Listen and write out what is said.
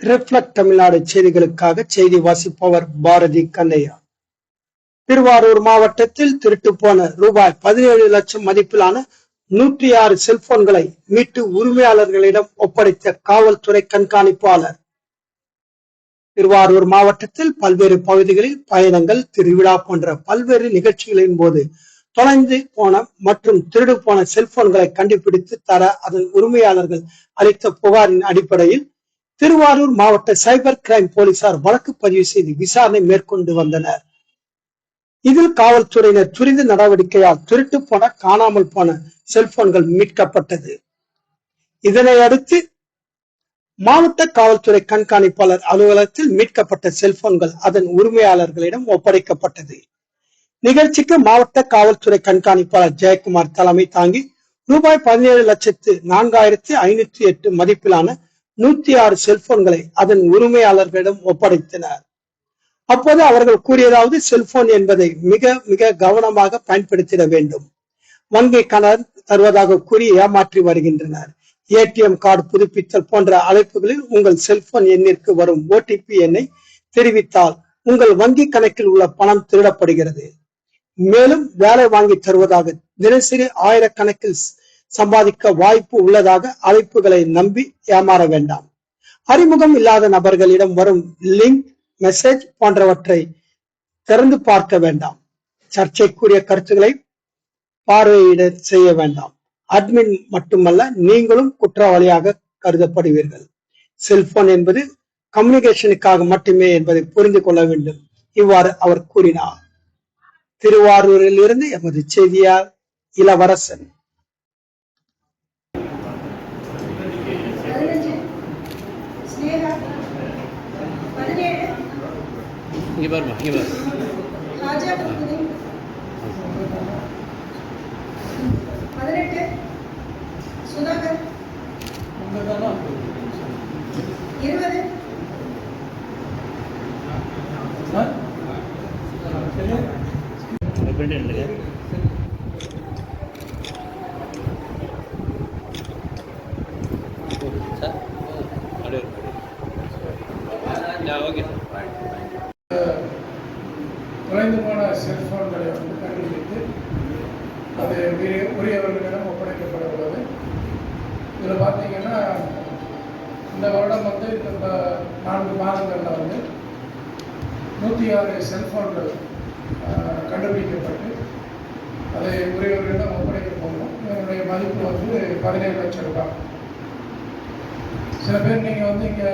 Reflect Tamil Nadu செய்திகளுக்காக செய்தி வாசிப்பவர் பாரதி கண்ணையா திருவாரூர் மாவட்டத்தில் திருட்டு போன ரூபாய் பதினேழு லட்சம் மதிப்பிலான நூற்றி ஆறு செல்போன்களை மீட்டு உரிமையாளர்களிடம் ஒப்படைத்த காவல்துறை கண்காணிப்பாளர். திருவாரூர் மாவட்டத்தில் பல்வேறு பகுதிகளில் பயணங்கள் திருவிழா போன்ற பல்வேறு நிகழ்ச்சிகளின் போது தொலைந்து போன மற்றும் திருடு போன செல்போன்களை கண்டுபிடித்து தர அதன் உரிமையாளர்கள் அளித்த புகாரின் அடிப்படையில் திருவாரூர் மாவட்ட சைபர் கிரைம் போலீசார் வழக்கு பதிவு செய்து விசாரணை மேற்கொண்டு வந்தனர். இதில் காவல்துறையினர் துரித நடவடிக்கையால் திருட்டு போன காணாமல் போன செல்போன்கள் மீட்கப்பட்டது. இதனை அடுத்து மாவட்ட காவல்துறை கண்காணிப்பாளர் அலுவலகத்தில் மீட்கப்பட்ட செல்போன்கள் அதன் உரிமையாளர்களிடம் ஒப்படைக்கப்பட்டது. நிகழ்ச்சிக்கு மாவட்ட காவல்துறை கண்காணிப்பாளர் ஜெயக்குமார் தலைமை தாங்கி ரூபாய் பதினேழு லட்சத்து நான்காயிரத்தி ஐநூத்தி எட்டு மதிப்பிலான நூத்தி ஆறு செல்போன்களை அதன் உரிமையாளர்களிடம் ஒப்படைத்தனர். அப்போது அவர்கள் கூறியதாவது செல்போன் என்பதை மிக மிக கவனமாக பயன்படுத்திட வேண்டும். வங்கி கணர் தருவதாக கூறி ஏமாற்றி வருகின்றனர். ஏடிஎம் கார்டு புதுப்பித்தல் போன்ற அழைப்புகளில் உங்கள் செல்போன் எண்ணிற்கு வரும் ஓடிபி எண்ணை தெரிவித்தால் உங்கள் வங்கி கணக்கில் உள்ள பணம் திருடப்படுகிறது. மேலும் வேலை வாங்கி தருவதாக தினசரி ஆயிரக்கணக்கில் சம்பாதிக்க வாய்ப்பு உள்ளதாக அழைப்புகளை நம்பி ஏமாற வேண்டாம். அறிமுகம் இல்லாத நபர்களிடம் வரும் லிங்க் மெசேஜ் போன்றவற்றை திறந்து பார்க்க வேண்டாம். சர்ச்சைக்குரிய கருத்துக்களை பார்வையிட செய்ய வேண்டாம். அட்மின் மட்டுமல்ல நீங்களும் குற்றவாளியாக கருதப்படுவீர்கள். செல்போன் என்பது கம்யூனிகேஷனுக்காக மட்டுமே என்பதை புரிந்து கொள்ள வேண்டும். இவ்வாறு அவர் கூறினார். திருவாரூரில் இருந்து எமது செய்தியார் இளவரசன். இங்கே பாருமா இங்கே பாரு ராஜா கம்பெனி பதினெட்டு சுதாகர் இருபது பிரிண்ட் எடுத்துக்க சார் அப்படியே ஓகே தொலைந்து செல்போன்களை வந்து கண்டுபிடித்து அது உரிய உரியவர்களிடம் ஒப்படைக்கப்பட உள்ளது இதில் பார்த்தீங்கன்னா இந்த வருடம் வந்து இந்த நான்கு மாதங்களில் வந்து நூற்றி ஆறு செல்போன்கள் கண்டுபிடிக்கப்பட்டு அதை உரியவர்களிடம் ஒப்படைக்க போகணும் இதனுடைய மதிப்பு வந்து பதினேழு லட்சம் ரூபாய். சில பேர் நீங்கள் வந்து இங்கே